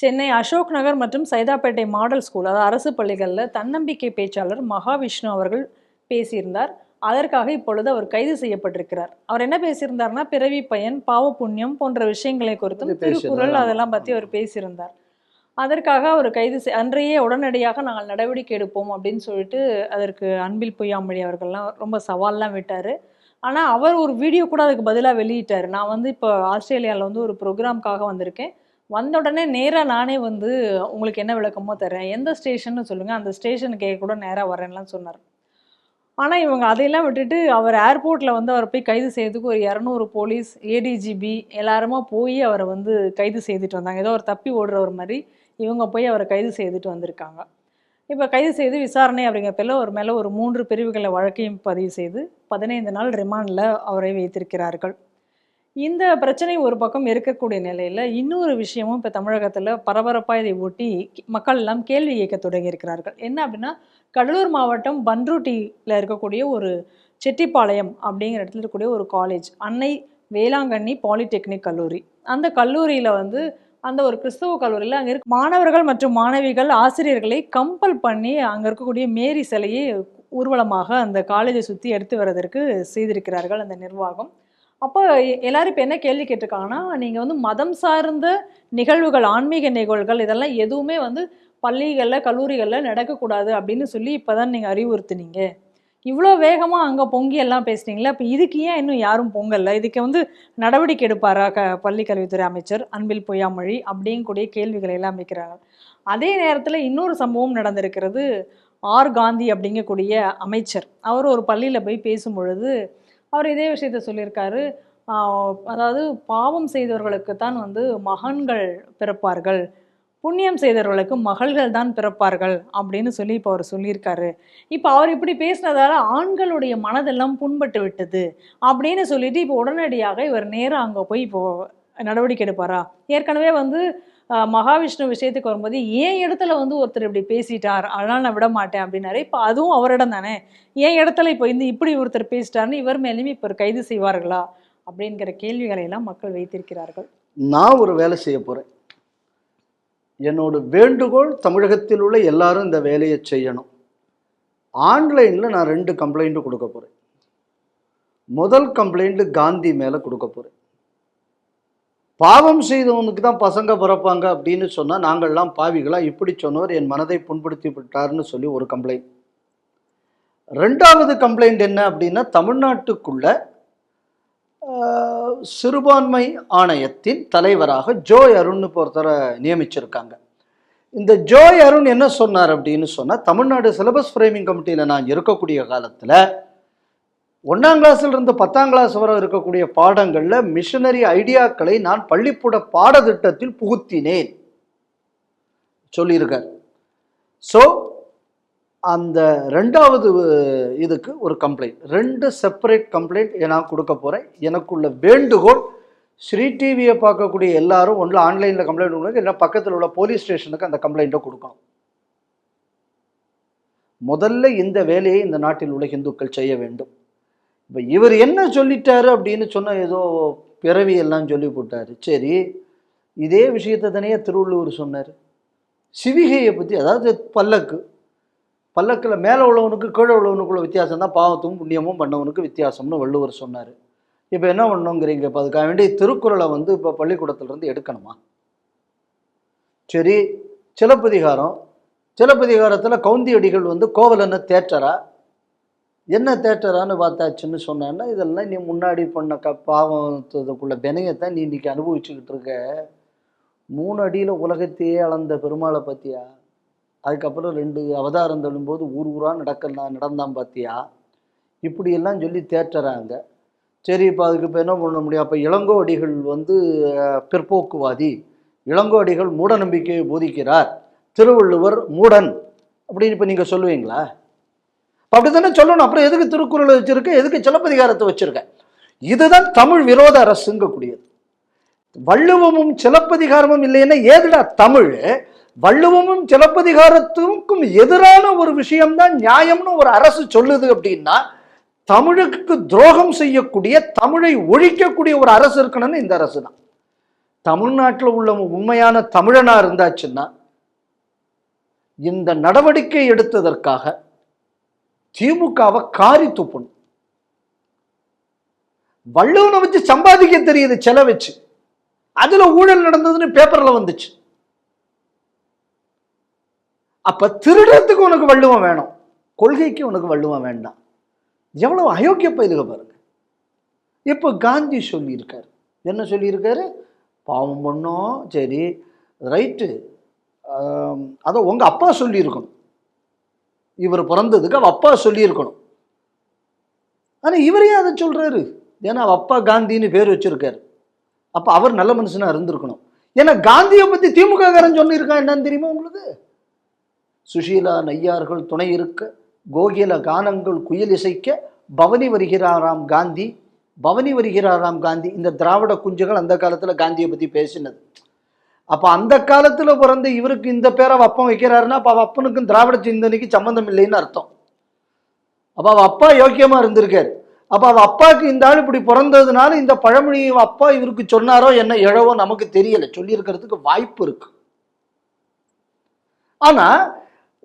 சென்னை அசோக் நகர் மற்றும் Saidapet model school அதாவது அரசு பள்ளிகளில் தன்னம்பிக்கை பேச்சாளர் மகாவிஷ்ணு அவர்கள் பேசியிருந்தார். அதற்காக இப்பொழுது அவர் கைது செய்யப்பட்டிருக்கிறார். அவர் என்ன பேசியிருந்தார்னா பிறவி பயன் பாவ புண்ணியம் போன்ற விஷயங்களை குறித்தும் திருக்குறள். அதெல்லாம் பற்றி அவர் பேசியிருந்தார். அதற்காக அவர் கைது செய் அன்றையே உடனடியாக நாங்கள் நடவடிக்கை எடுப்போம் அப்படின்னு சொல்லிட்டு அதற்கு அன்பில் பொய்யாமொழி அவர்கள்லாம் ரொம்ப சவால்லாம் விட்டார். ஆனால் அவர் ஒரு வீடியோ கூட அதுக்கு பதிலாக வெளியிட்டார். நான் வந்து இப்போ ஆஸ்திரேலியாவில் வந்து ஒரு ப்ரோக்ராம்காக வந்திருக்கேன். வந்த உடனே நேராக நானே வந்து உங்களுக்கு என்ன விளக்கமோ தரேன் எந்த ஸ்டேஷன்னு சொல்லுங்கள் அந்த ஸ்டேஷனுக்கு கூட நேராக வரேன்லாம் சொன்னார். ஆனால் இவங்க அதையெல்லாம் விட்டுட்டு அவர் ஏர்போர்ட்டில் வந்து அவரை போய் கைது செய்யறதுக்கு ஒரு இரநூறு போலீஸ் ஏடிஜிபி எல்லாருமா போய் அவரை வந்து கைது செய்துட்டு வந்தாங்க. ஏதோ ஒரு தப்பி ஓடுறவர் மாதிரி இவங்க போய் அவரை கைது செய்துட்டு வந்திருக்காங்க. இப்போ கைது செய்து விசாரணை அப்படிங்கிற பேரில் ஒரு மேலே ஒரு மூன்று பிரிவுகளை வழக்கையும் பதிவு செய்து பதினைந்து நாள் ரிமாண்டில் அவரை வைத்திருக்கிறார்கள். இந்த பிரச்சனை ஒரு பக்கம் இருக்கக்கூடிய நிலையில் இன்னொரு விஷயமும் இப்போ தமிழகத்தில் பரபரப்பாக இதை ஒட்டி மக்கள் எல்லாம் கேள்வி கேட்க தொடங்கியிருக்கிறார்கள். என்ன அப்படின்னா கடலூர் மாவட்டம் பன்ருட்டியில் இருக்கக்கூடிய ஒரு செட்டிப்பாளையம் அப்படிங்கிற இடத்துல இருக்கக்கூடிய ஒரு காலேஜ் அன்னை வேளாங்கண்ணி பாலிடெக்னிக் கல்லூரி. அந்த கல்லூரியில் வந்து அந்த ஒரு கிறிஸ்தவ கல்லூரியில் அங்கே இருக்க மாணவர்கள் மற்றும் மாணவிகள் ஆசிரியர்களை கம்பல் பண்ணி அங்கே இருக்கக்கூடிய மேரி சிலையை ஊர்வலமாக அந்த காலேஜை சுற்றி எடுத்து வர்றதற்கு செய்திருக்கிறார்கள் அந்த நிர்வாகம். அப்போ எல்லாரும் இப்போ என்ன கேள்வி கேட்டிருக்காங்கன்னா நீங்கள் வந்து மதம் சார்ந்த நிகழ்வுகள் ஆன்மீக நிகழ்வுகள் இதெல்லாம் எதுவுமே வந்து பள்ளிகளில் கல்லூரிகளில் நடக்கக்கூடாது அப்படின்னு சொல்லி இப்போ தான் நீங்கள் அறிவுறுத்துனீங்க. இவ்வளோ வேகமாக அங்கே பொங்கி எல்லாம் பேசுனீங்களே அப்போ இதுக்கு ஏன் இன்னும் யாரும் பொங்கல்ல? இதுக்கு வந்து நடவடிக்கை எடுப்பாரா க பள்ளி கல்வித்துறை அமைச்சர் அன்பில் பொய்யாமொழி அப்படிங்கக்கூடிய கேள்விகளை எல்லாம் வைக்கிறாங்க அதே நேரத்தில் இன்னொரு சம்பவம் நடந்திருக்கிறது. ஆர். காந்தி அப்படிங்கக்கூடிய அமைச்சர் அவர் ஒரு பள்ளியில் போய் பேசும் பொழுது அவர் இதே விஷயத்த சொல்லியிருக்காரு. அதாவது பாவம் செய்தவர்களுக்கு தான் வந்து மகன்கள் பிறப்பார்கள். புண்ணியம் செய்தவர்களுக்கு மகள்கள் தான் பிறப்பார்கள் அப்படின்னு சொல்லி இப்போ அவர் சொல்லியிருக்காரு. இப்போ அவர் இப்படி பேசினதால ஆண்களுடைய மனதெல்லாம் புண்பட்டு விட்டது அப்படின்னு சொல்லிட்டு இப்போ உடனடியாக இவர் நேராக அங்கே போய் இப்போ நடவடிக்கை எடுப்பாரா? ஏற்கனவே வந்து மகாவிஷ்ணு விஷயத்துக்கு வரும்போது ஏன் இடத்துல வந்து ஒருத்தர் இப்படி பேசிட்டார்? அதனால் நான் விட மாட்டேன் அப்படின்னாரு. இப்போ அதுவும் அவரிடம் தானே. ஏன் இடத்துல இப்போ இந்த இப்படி ஒருத்தர் பேசிட்டாருன்னு இவர் மேலேயும் இப்போ கைது செய்வார்களா? அப்படிங்கிற கேள்விகளை எல்லாம் மக்கள் வைத்திருக்கிறார்கள். நான் ஒரு வேலை செய்ய போகிறேன் என்னோட வேண்டுகோள் தமிழகத்தில் உள்ள எல்லாரும் இந்த வேலையை செய்யணும். ஆன்லைனில் நான் ரெண்டு கம்ப்ளைண்ட்டு கொடுக்க போகிறேன் முதல் கம்ப்ளைண்ட்டு காந்தி மேலே கொடுக்க போகிறேன் பாவம் செய்தவனுக்கு தான் பசங்க பிறப்பாங்க அப்படின்னு சொன்னால் நாங்கள்லாம் பாவிகளா? இப்படி சொன்னவர் என் மனதை புண்படுத்தி விட்டார்னு சொல்லி ஒரு கம்ப்ளைண்ட் ரெண்டாவது கம்ப்ளைண்ட் என்ன அப்படின்னா தமிழ்நாட்டுக்குள்ள சிறுபான்மை ஆணையத்தின் தலைவராக ஜோய் அருண்னு ஒருத்தரை நியமிச்சிருக்காங்க. இந்த ஜோய் அருண் என்ன சொன்னார் அப்படின்னு சொன்னால் தமிழ்நாடு சிலபஸ் ஃப்ரேமிங் கமிட்டியில் நான் இருக்கக்கூடிய காலத்தில் ஒன்றாம் கிளாஸில் இருந்து பத்தாம் கிளாஸ் வரை இருக்கக்கூடிய பாடங்களில் மிஷனரி ஐடியாக்களை நான் பள்ளிக்கூட பாடத்திட்டத்தில் புகுத்தினேன். சொல்லியிருக்கார். ஸோ அந்த ரெண்டாவது இதுக்கு ஒரு கம்ப்ளைண்ட் ரெண்டு செப்பரேட் கம்ப்ளைண்ட் நான் கொடுக்க போகிறேன் எனக்குள்ள வேண்டுகோள் ஸ்ரீ டிவியை பார்க்கக்கூடிய எல்லாரும் ஒன்றில் ஆன்லைனில் கம்ப்ளைண்ட் கொடுங்க இல்லை பக்கத்தில் உள்ள போலீஸ் ஸ்டேஷனுக்கு அந்த கம்ப்ளைண்ட்டை கொடுக்கணும் முதல்ல இந்த வேலையை இந்த நாட்டில் உள்ள இந்துக்கள் செய்ய வேண்டும். இப்போ இவர் என்ன சொல்லிட்டாரு அப்படின்னு சொன்ன ஏதோ பிறவி எல்லாம் சொல்லி போட்டாரு சரி இதே விஷயத்தை தானே திருவள்ளுவர் சொன்னார். சிவிகையை பற்றி அதாவது பல்லக்கு. பல்லக்கில் மேலே உள்ளவனுக்கு கீழே உள்ளவனுக்குள்ள வித்தியாசம் தான் பாவத்தும் புண்ணியமும் பண்ணவனுக்கு வித்தியாசம்னு வள்ளுவர் சொன்னார். இப்போ என்ன பண்ணணுங்கிறீங்க? இப்போ அதுக்காக வேண்டிய திருக்குறளை வந்து இப்போ பள்ளிக்கூடத்துலேருந்து எடுக்கணுமா? சரி சிலப்பதிகாரம். சிலப்பதிகாரத்தில் கவுந்தியடிகள் வந்து கோவலனை தேற்றரா என்ன தேட்டரான்னு பார்த்தாச்சுன்னு சொன்னான்னா இதெல்லாம் நீ முன்னாடி பண்ண க பாவத்துக்குள்ள வினயத்தை நீ இன்னைக்கு அனுபவிச்சுக்கிட்டு இருக்க. மூணு அடியில் உலகத்தையே அளந்த பெருமாளை பார்த்தியா? அதுக்கப்புறம் ரெண்டு அவதாரம் தள்ளும்போது ஊர் ஊராக நடக்கலாம் நடந்தான் பார்த்தியா? இப்படியெல்லாம் சொல்லி தேற்றுறாங்க சரி இப்போ அதுக்கு இப்போ என்ன பண்ண முடியும்? அப்போ இளங்கோடிகள் வந்து பிற்போக்குவாதி. இளங்கோடிகள் மூட நம்பிக்கையை போதிக்கிறார். திருவள்ளுவர் மூடன். அப்படின்னு இப்போ நீங்கள் சொல்லுவீங்களா? அப்படி தானே சொல்லணும். அப்புறம் எதுக்கு திருக்குறளை வச்சுருக்க? எதுக்கு சிலப்பதிகாரத்தை வச்சுருக்க? இதுதான் தமிழ் விரோத அரசுங்கக்கூடியது. வள்ளுவமும் சிலப்பதிகாரமும் இல்லைன்னா ஏதுடா தமிழ்? வள்ளுவமும் சிலப்பதிகாரத்துக்கும் எதிரான ஒரு விஷயம்தான் நியாயம்னு ஒரு அரசு சொல்லுது அப்படின்னா தமிழுக்கு துரோகம் செய்யக்கூடிய தமிழை ஒழிக்கக்கூடிய ஒரு அரசு இருக்கணும்னு இந்த அரசு தான் தமிழ்நாட்டில் உள்ள உண்மையான தமிழனா இருந்தாச்சுன்னா இந்த நடவடிக்கை எடுத்ததற்காக திமுகவை காரி துப்பணும். வள்ளுவனை வச்சு சம்பாதிக்க தெரியுது செல வச்சு. அதுல ஊழல் நடந்ததுன்னு பேப்பர்ல வந்துச்சு. அப்ப திருடத்துக்கு உனக்கு வள்ளுவம் வேணும். கொள்கைக்கு உனக்கு வள்ளுவம் வேண்டாம். எவ்வளவு அயோக்கிய பயிலுக பாருங்க. இப்போ காந்தி சொல்லியிருக்காரு. என்ன சொல்லியிருக்காரு? பாவம் பண்ணோம் சரி ரைட்டு. அதை உங்க அப்பா சொல்லியிருக்கணும். இவர் பிறந்ததுக்கு அவள் அப்பா சொல்லியிருக்கணும். ஆனா இவரே அதை சொல்றாரு. ஏன்னா அவள் அப்பா காந்தின்னு பேர் வச்சிருக்காரு. அப்ப அவர் நல்ல மனுஷனா இருந்திருக்கணும். ஏன்னா காந்தியை பத்தி திமுக காரன் சொல்லியிருக்கான் என்னன்னு தெரியுமா உங்களுக்கு? சுஷீலா நையார்கள் துணை இருக்க கோகில கானங்கள் குயில் இசைக்க பவனி வருகிறாராம் காந்தி பவனி வருகிறாராம் காந்தி இந்த திராவிட குஞ்சுகள் அந்த காலத்துல காந்தியை பத்தி பேசினது. அப்போ அந்த காலத்தில் பிறந்து இவருக்கு இந்த பேரை அவ அப்பன் வைக்கிறாருன்னா அப்போ அவ அப்பனுக்கும் திராவிட சிந்தனைக்கு சம்மந்தம் இல்லைன்னு அர்த்தம். அப்போ அவள் அப்பா யோக்கியமாக இருந்திருக்காரு. அப்போ அவள் அப்பாவுக்கு இந்த ஆள் இப்படி பிறந்ததுனால இந்த பழமொழி அப்பா இவருக்கு சொன்னாரோ என்ன எழவோ நமக்கு தெரியலை. சொல்லியிருக்கிறதுக்கு வாய்ப்பு இருக்கு. ஆனால்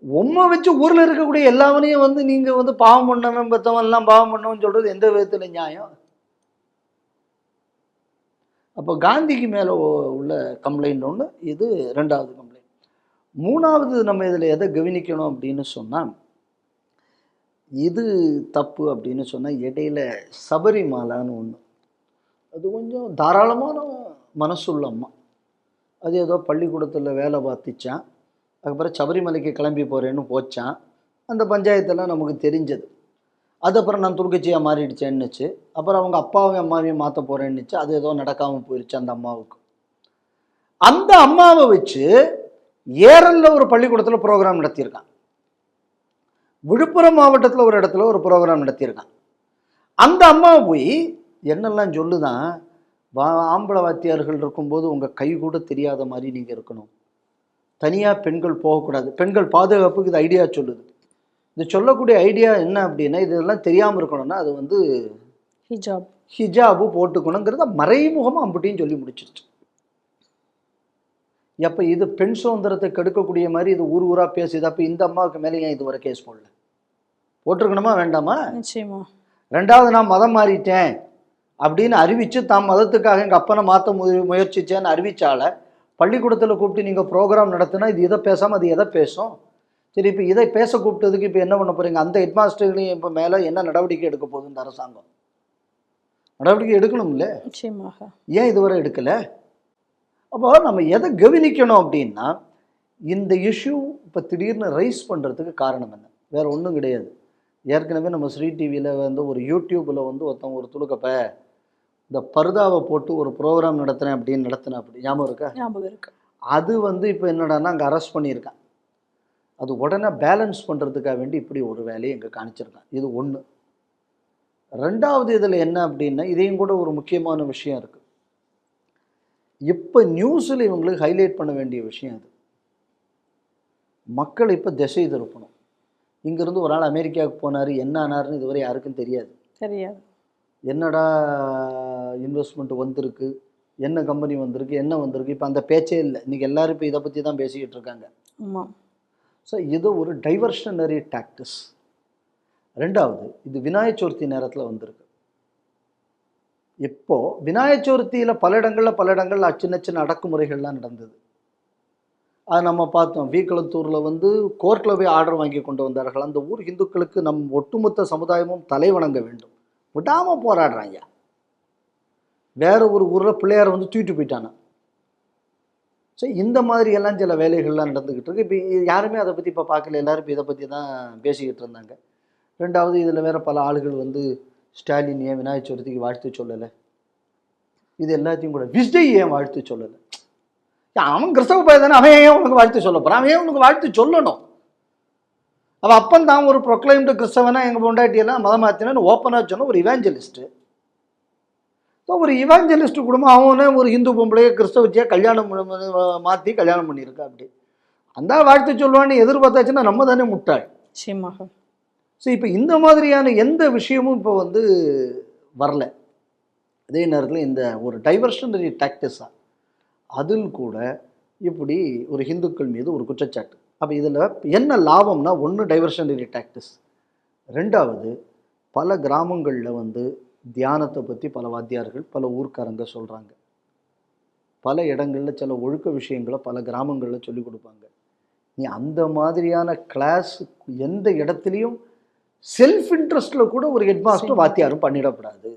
உம்மை வச்சு ஊரில் இருக்கக்கூடிய எல்லாவனையும் வந்து நீங்கள் வந்து பாவம் பண்ணவன் பெத்தவன் எல்லாம் பாவம் பண்ணவன் சொல்கிறது எந்த விதத்தில் நியாயம்? அப்போ காந்திக்கு மேலே உள்ள கம்ப்ளைண்ட் ஒன்று இது ரெண்டாவது கம்ப்ளைண்ட் மூணாவது நம்ம இதில் எதை கவனிக்கணும் அப்படின்னு சொன்னால் இது தப்பு அப்படின்னு சொன்னால் இடையில சபரிமாலான்னு ஒன்று அது கொஞ்சம் தாராளமான மனசுள்ள அம்மா. அது ஏதோ பள்ளிக்கூடத்தில் வேலை பார்த்துச்சான் அதுக்கப்புறம் சபரிமலைக்கு கிளம்பி போகிறேன்னு போச்சான் அந்த பஞ்சாயத்தெல்லாம் நமக்கு தெரிஞ்சது. அது அப்புறம் நான் துர்க்கச்சியாக மாறிடுச்சேன்னுச்சு அப்புறம் அவங்க அப்பாவையும் அம்மாவையும் மாற்ற போகிறேன்னுச்சு அது ஏதோ நடக்காமல் போயிடுச்சு அந்த அம்மாவுக்கு. அந்த அம்மாவை வச்சு ஏரல்ல ஒரு பள்ளிக்கூடத்தில் ப்ரோக்ராம் நடத்தியிருக்கான். விழுப்புரம் மாவட்டத்தில் ஒரு இடத்துல ஒரு ப்ரோக்ராம் நடத்தியிருக்கான். அந்த அம்மாவை போய் என்னெல்லாம் சொல்லுதான் வா ஆம்பளை வாத்தியார்கள் இருக்கும்போது உங்கள் கை கூட தெரியாத மாதிரி நீங்கள் இருக்கணும். தனியாக பெண்கள் போகக்கூடாது. பெண்கள் பாதுகாப்புக்கு இது ஐடியா சொல்லுது. இது சொல்லக்கூடிய ஐடியா என்ன அப்படின்னா இதெல்லாம் தெரியாமல் இருக்கணும்னா அது வந்து ஹிஜாப் ஹிஜாபு போட்டுக்கணுங்கிறத மறைமுகமாக அம்புட்டியும் சொல்லி முடிச்சிருச்சு. அப்போ இது பெண் சுதந்திரத்தை கெடுக்கக்கூடிய மாதிரி இது ஊர் ஊரா பேசுது அப்போ இந்த அம்மாவுக்கு மேலே ஏன் இதுவரை கேஸ் போடல? போட்டிருக்கணுமா வேண்டாமா? நிச்சயமா. ரெண்டாவது நான் மதம் மாறிட்டேன் அப்படின்னு அறிவிச்சு தாம் மதத்துக்காக எங்கள் அப்பனை மாற்ற மு முயற்சிச்சேன்னு அறிவிச்சால பள்ளிக்கூடத்தில் கூப்பிட்டு நீங்கள் ப்ரோக்ராம் நடத்தினா இது இதை பேசாமல் அது எதை பேசும்? சரி இப்போ இதை பேச கூப்பிட்டதுக்கு இப்போ என்ன பண்ண போறீங்க? அந்த ஹெட்மாஸ்டர்களையும் இப்போ மேலே என்ன நடவடிக்கை எடுக்க போகுது இந்த அரசாங்கம்? நடவடிக்கை எடுக்கணும்ல? நிச்சயமாக. ஏன் இதுவரை எடுக்கலை? அப்போ நம்ம எதை கவனிக்கணும் அப்படின்னா இந்த இஷ்யூ இப்போ திடீர்னு ரைஸ் பண்ணுறதுக்கு காரணம் என்ன? வேற ஒன்றும் கிடையாது. ஏற்கனவே நம்ம ஸ்ரீ டிவியில் வந்து ஒரு யூடியூப்பில் வந்து ஒருத்தன் ஒரு துளுக்கப்ப இந்த பர்தாவை போட்டு ஒரு ப்ரோக்ராம் நடத்துகிறேன் அப்படின்னு நடத்தினேன் அப்படி ஞாபகம் இருக்கா? ஞாபகம் இருக்கு. அது வந்து இப்போ என்னடான்னா அங்கே அரெஸ்ட் பண்ணியிருக்கான். அது உடனே பேலன்ஸ் பண்ணுறதுக்காக வேண்டி இப்படி ஒரு வேலையை இங்கே காணிச்சிருக்கான். இது ஒன்று ரெண்டாவது இதில் என்ன அப்படின்னா இதையும் கூட ஒரு முக்கியமான விஷயம் இருக்குது இப்போ நியூஸில் இவங்களுக்கு ஹைலைட் பண்ண வேண்டிய விஷயம் அது. மக்கள் இப்போ திசை திருப்பணும். இங்கேருந்து ஒரு ஆள் அமெரிக்காவுக்கு போனார் என்ன ஆனார்னு இதுவரை யாருக்கும் தெரியாது. தெரியாது. என்னடா இன்வெஸ்ட்மெண்ட் வந்திருக்கு என்ன கம்பெனி வந்திருக்கு என்ன வந்திருக்கு இப்போ அந்த பேச்சே இல்லை. இன்றைக்கி எல்லாரும் இப்போ இதை பற்றி தான் பேசிக்கிட்டு இருக்காங்க. ஆமா. ஸோ இது ஒரு டைவர்ஷனரி டாக்டிஸ் ரெண்டாவது இது விநாயக சதுர்த்தி நேரத்தில் வந்திருக்கு. இப்போது விநாயக சதுர்த்தியில் பல இடங்களில் பல இடங்களில் சின்ன சின்ன அடக்குமுறைகள்லாம் நடந்தது. அது நம்ம பார்த்தோம். வீக்களத்தூரில் வந்து கோர்ட்டில் போய் ஆர்டர் வாங்கி கொண்டு வந்தார்கள். அந்த ஊர் இந்துக்களுக்கு நம் ஒட்டுமொத்த சமுதாயமும் தலை வணங்க வேண்டும். விடாமல் போராடுறாங்க. வேற ஒரு ஊரில் பிள்ளையார் வந்து தூக்கிட்டு போயிட்டானா? ஸோ இந்த மாதிரி எல்லாம் சில வேலைகள்லாம் நடந்துக்கிட்டு இருக்கு. இப்போ யாருமே அதை பற்றி இப்போ பார்க்கல எல்லாரும் இப்போ இதை பற்றி தான் பேசிக்கிட்டு இருந்தாங்க. ரெண்டாவது இதில் வேறு பல ஆளுகள் வந்து ஸ்டாலின் ஏன் விநாயகர் சதுர்த்திக்கு வாழ்த்து சொல்லலை? இது எல்லாத்தையும் கூட விஜய் ஏன் வாழ்த்து சொல்லலை? அவன் கிறிஸ்தவ பையன் தானே. அவன் ஏன் உனக்கு வாழ்த்து சொல்ல போகிறான் அவன் ஏன் உனக்கு வாழ்த்து சொல்லணும்? அவன் அப்பன் தான் ஒரு ப்ரொக்ளைம்டு கிறிஸ்தவனா எங்கள் பொண்டாட்டியெல்லாம் மதம் மாற்றினு ஓப்பனாக சொன்ன ஒரு இவாஞ்சலிஸ்ட்டு ஸோ ஒரு இவாஞ்சலிஸ்ட் குடும்பம் அவனே ஒரு இந்து பொம்பளைய கிறிஸ்தவச்சியாக கல்யாணம் மாற்றி கல்யாணம் பண்ணியிருக்கா அப்படி. அந்த வாழ்த்து சொல்லுவான்னு எதிர்பார்த்தாச்சுன்னா நம்ம தானே முட்டாள். நிச்சயமாக. ஸோ இப்போ இந்த மாதிரியான எந்த விஷயமும் இப்போ வந்து வரல. அதே நேரத்தில் இந்த ஒரு டைவர்ஷனரி டாக்டிஸாக அதில் கூட இப்படி ஒரு ஹிந்துக்கள் மீது ஒரு குற்றச்சாட்டு. அப்போ இதில் என்ன லாபம்னா ஒன்று டைவர்ஷனரி டாக்டிஸ் ரெண்டாவது பல கிராமங்களில் வந்து தியானத்தை பற்றி பல வாத்தியார்கள் பல ஊர்க்காரங்க சொல்கிறாங்க பல இடங்களில் சில ஒழுக்க விஷயங்களை பல கிராமங்களில் சொல்லிக் கொடுப்பாங்க. நீ அந்த மாதிரியான கிளாஸ் எந்த இடத்துலையும் செல்ஃப் இன்ட்ரெஸ்டில் கூட ஒரு ஹெட்மாஸ்டர் வாத்தியாரும் பண்ணிடக்கூடாது.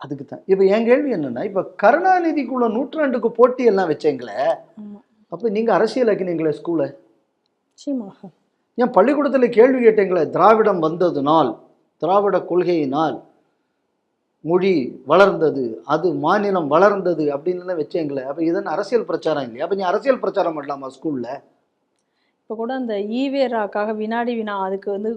அதுக்கு தான் இப்போ என் கேள்வி என்னன்னா இப்போ கருணாநிதிக்குள்ள நூற்றாண்டுக்கு போட்டி எல்லாம் வச்சீங்களே அப்போ நீங்கள் அரசியலாக்கினீங்களே ஸ்கூலை ஏன் பள்ளிக்கூடத்தில் கேள்வி கேட்டீங்களே திராவிடம் வந்ததுனால் திராவிட கொள்கையினால் மொழி வளர்ந்தது அது மாநிலம் வளர்ந்தது அப்படின்னுலாம் வச்சேங்களே. அப்போ இதன் அரசியல் பிரச்சாரம் இல்லையா? அப்போ நீ அரசியல் பிரச்சாரம் பண்ணலாமா ஸ்கூலில்? இப்போ கூட அந்த ஈவேராக்காக வினாடி வினா அதுக்கு வந்து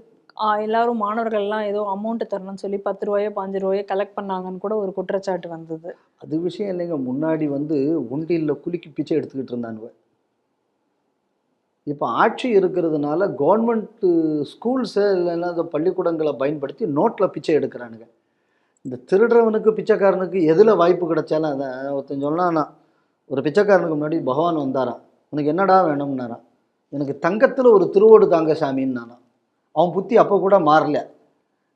எல்லாரும் மாணவர்கள்லாம் ஏதோ அமௌண்ட் தரணும்னு சொல்லி பத்து ரூபாயோ பாஞ்சு ரூபாயோ கலெக்ட் பண்ணாங்கன்னு கூட ஒரு குற்றச்சாட்டு வந்தது. அது விஷயம் இல்லைங்க. முன்னாடி வந்து உண்டியில் குலுக்கி பிச்சை எடுத்துக்கிட்டு இருந்தானுவ. இப்போ ஆட்சி இருக்கிறதுனால கவர்மெண்ட்டு ஸ்கூல்ஸு இல்லைன்னா இந்த பள்ளிக்கூடங்களை பயன்படுத்தி நோட்டில் பிச்சை எடுக்கிறானுங்க. இந்த திருடுறவனுக்கு பிச்சைக்காரனுக்கு எதில் வாய்ப்பு கிடைச்சாலும் அதை ஒருத்தன் சொன்னான்னா ஒரு பிச்சைக்காரனுக்கு முன்னாடி பகவான் வந்தாராம். உனக்கு என்னடா வேணும்னாரான் எனக்கு தங்கத்தில் ஒரு திருவோடு தாங்க சாமின்னானா அவன் புத்தி அப்போ கூட மாறல.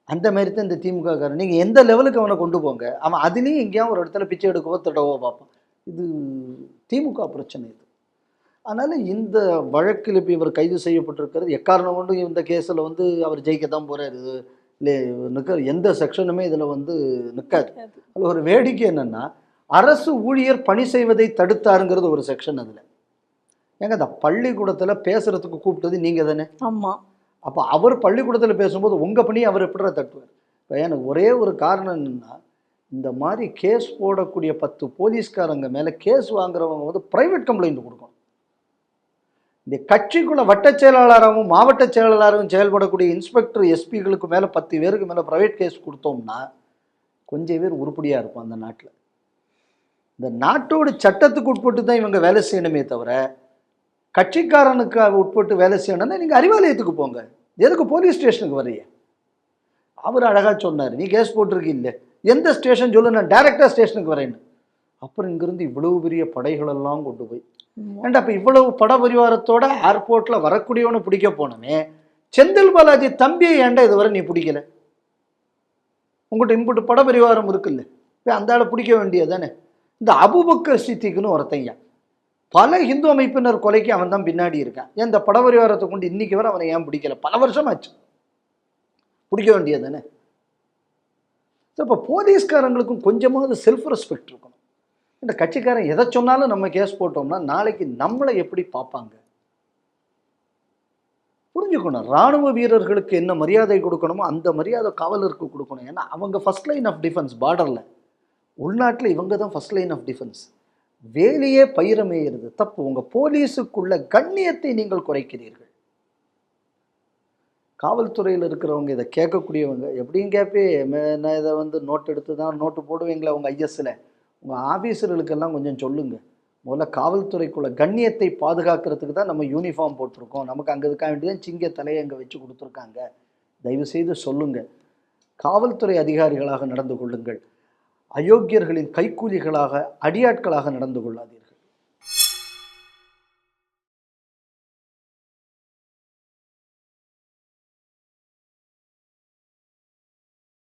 அந்த மாதிரி தான் இந்த திமுக காரன் நீங்கள் எந்த லெவலுக்கு அவனை கொண்டு போங்க? அவன் அதுலேயும் எங்கேயாவது ஒரு இடத்துல பிச்சை எடுக்கவோ திட்டவோ பார்ப்பான். இது திமுக பிரச்சனை இது. அதனால் இந்த வழக்கில் இப்போ இவர் கைது செய்யப்பட்டிருக்கிறது எக்காரணம் கொண்டும் இந்த கேஸில் வந்து அவர் ஜெயிக்க தான் போகிறார் இது இல்லை நிற்க எந்த செக்ஷனுமே இதில் வந்து நிற்காது அதில் ஒரு வேடிக்கை என்னென்னா அரசு ஊழியர் பணி செய்வதை தடுத்தாருங்கிறது ஒரு செக்ஷன் அதில். ஏங்க அந்த பள்ளிக்கூடத்தில் பேசுகிறதுக்கு கூப்பிட்டது நீங்கள் தானே? ஆமா. அப்போ அவர் பள்ளிக்கூடத்தில் பேசும்போது உங்கள் பணி அவர் எப்படி தட்டுவார்? இப்போ எனக்கு ஒரே ஒரு காரணம் என்னென்னா இந்த மாதிரி கேஸ் போடக்கூடிய பத்து போலீஸ்காரங்க மேலே கேஸ் வாங்குறவங்க வந்து ப்ரைவேட் கம்ப்ளைண்ட் கொடுக்கணும். இந்த கட்சிக்குள்ள வட்டச் செயலாளராகவும் மாவட்ட செயலாளராகவும் செயல்படக்கூடிய இன்ஸ்பெக்டர் எஸ்பிகளுக்கு மேலே பத்து பேருக்கு மேலே ப்ரைவேட் கேஸ் கொடுத்தோம்னா கொஞ்சம் பேர் உருப்படியாக இருக்கும் அந்த நாட்டில். இந்த நாட்டோட சட்டத்துக்கு உட்பட்டு தான் இவங்க வேலை செய்யணுமே தவிர கட்சிக்காரனுக்கு உட்பட்டு வேலை செய்யணும்னா நீங்கள் அறிவாலயத்துக்கு போங்க. எதுக்கு போலீஸ் ஸ்டேஷனுக்கு வரைய அவர் அழகாக சொன்னார் நீ கேஸ் போட்டிருக்கீல்ல எந்த ஸ்டேஷன் சொல்லு நான் டேரெக்டாக ஸ்டேஷனுக்கு வரேன்னு. அப்புறம் இங்கிருந்து இவ்வளவு பெரிய படைகளெல்லாம் கொண்டு போய். ஏன்டா இப்போ இவ்வளவு பட பரிவாரத்தோட ஏர்போர்ட்டில் வரக்கூடியவனை பிடிக்க போனமே? செந்தில் பாலாஜி தம்பியை ஏன்டா இதுவரை நீ பிடிக்கல? உங்கள்கிட்ட இம்புட்டு பட பரிவாரம் இருக்குல்ல. போய் அந்த ஆளை பிடிக்க வேண்டியதானே இந்த அபுபக்கர் சித்திக்குன்னு ஒருத்தையா பல இந்து அமைப்பினர் கொலைக்கு அவன் தான் பின்னாடி இருக்கான். ஏன் இந்த பட பரிவாரத்தை கொண்டு இன்னைக்கு வரை அவனை ஏன் பிடிக்கல? பல வருஷமாச்சு. பிடிக்க வேண்டியதானே இப்போ போலீஸ்காரங்களுக்கும் கொஞ்சமாவது செல்ஃப் ரெஸ்பெக்ட் இருக்கணும் இந்த கட்சிக்காரன் எதை சொன்னாலும் நம்ம கேஸ் போட்டோம்னா நாளைக்கு நம்மளை எப்படி பார்ப்பாங்க? புரிஞ்சுக்கணும். ராணுவ வீரர்களுக்கு என்ன மரியாதை கொடுக்கணுமோ அந்த மரியாதை காவலருக்கு கொடுக்கணும். ஏன்னா அவங்க ஃபர்ஸ்ட் லைன் ஆஃப் டிஃபென்ஸ் பார்டரில் உள்நாட்டில் இவங்க தான் ஃபர்ஸ்ட் லைன் ஆஃப் டிஃபென்ஸ் வேலையே பயிரமேயிறது தப்பு. உங்கள் போலீஸுக்குள்ள கண்ணியத்தை நீங்கள் குறைக்கிறீர்கள். காவல்துறையில் இருக்கிறவங்க இதை கேட்கக்கூடியவங்க எப்படியும் கேட்பே நான் இதை வந்து நோட் எடுத்து தான் நோட்டு போடுவீங்களே உங்கள் ஐஎஸ்சில் உங்கள் ஆஃபீஸர்களுக்கெல்லாம் கொஞ்சம் சொல்லுங்கள் முதல்ல காவல்துறைக்குள்ள கண்ணியத்தை பாதுகாக்கிறதுக்கு தான் நம்ம யூனிஃபார்ம் போட்டிருக்கோம். நமக்கு அங்கே இருக்க வேண்டியதான் சிங்க தலையை அங்கே வச்சு கொடுத்துருக்காங்க. தயவுசெய்து சொல்லுங்கள் காவல்துறை அதிகாரிகளாக நடந்து கொள்ளுங்கள். அயோக்கியர்களின் கைக்கூலிகளாக அடியாட்களாக நடந்து கொள்ளாதீர்கள்.